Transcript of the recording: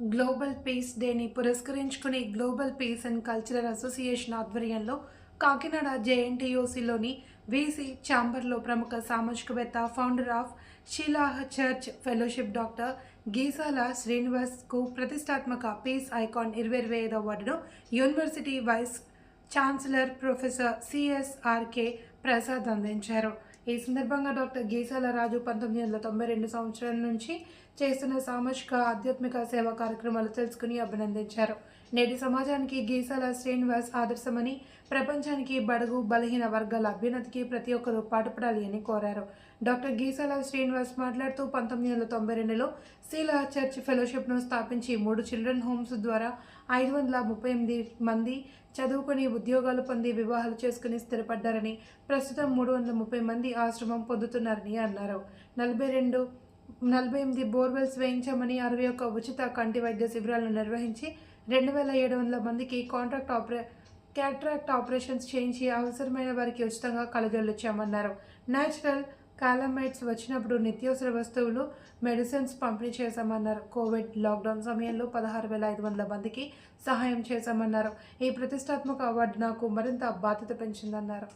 Global peace డేని పురస్కరించుకుని global peace and cultural association ఆధ్వర్యంలో కాకినాడ జేఎన్టీయూసీలోని వీసీ ఛాంబర్లో ప్రముఖ సామాజికవేత్త founder of Shiloh church fellowship doctor Geesala శ్రీనివాస్కు ప్రతిష్టాత్మక పీస్ ఐకాన్ ఇరవై ఇరవై ఐదు అవార్డును university vice chancellor professor CSRK Prasad అందించారు. ఈ సందర్భంగా డాక్టర్ గీసాల రాజు పంతొమ్మిది వందల తొంభై రెండు సంవత్సరాల నుంచి చేస్తున్న సామాజిక ఆధ్యాత్మిక సేవా కార్యక్రమాలు తెలుసుకుని అభినందించారు. నేటి సమాజానికి గీసాల శ్రీనివాస్ ఆదర్శమని ప్రపంచానికి బడుగు బలహీన వర్గాల అభ్యున్నతికి ప్రతి ఒక్కరూ పాటుపడాలి అని కోరారు. డాక్టర్ గీసాల శ్రీనివాస్ మాట్లాడుతూ పంతొమ్మిది వందల తొంభై రెండులో శీలా చర్చ్ ఫెలోషిప్ను స్థాపించి మూడు చిల్డ్రన్ హోమ్స్ ద్వారా ఐదు వందల ముప్పై ఎనిమిది మంది చదువుకొని ఉద్యోగాలు పొంది వివాహాలు చేసుకుని స్థిరపడ్డారని ప్రస్తుతం మూడు వందల ముప్పై మంది ఆశ్రమం పొందుతున్నారని అన్నారు. నలభై రెండు నలభై ఎనిమిది బోర్వెల్స్ వేయించామని అరవై ఒక్క ఉచిత కంటి వైద్య శిబిరాలను నిర్వహించి రెండు వేల ఏడు వందల మందికి కాంట్రాక్ట్ ఆపరే క్యాట్రాక్ట్ ఆపరేషన్స్ చేయించి అవసరమైన వారికి ఉచితంగా కలగొల్లొచ్చామన్నారు న్యాచురల్ కాలమైట్స్ వచ్చినప్పుడు నిత్యావసర వస్తువులు మెడిసిన్స్ పంపిణీ చేశామన్నారు. కోవిడ్ లాక్డౌన్ సమయంలో పదహారు వేల ఐదు వందల మందికి సహాయం చేశామన్నారు. ఈ ప్రతిష్టాత్మక అవార్డు నాకు మరింత బాధ్యత పెంచిందన్నారు.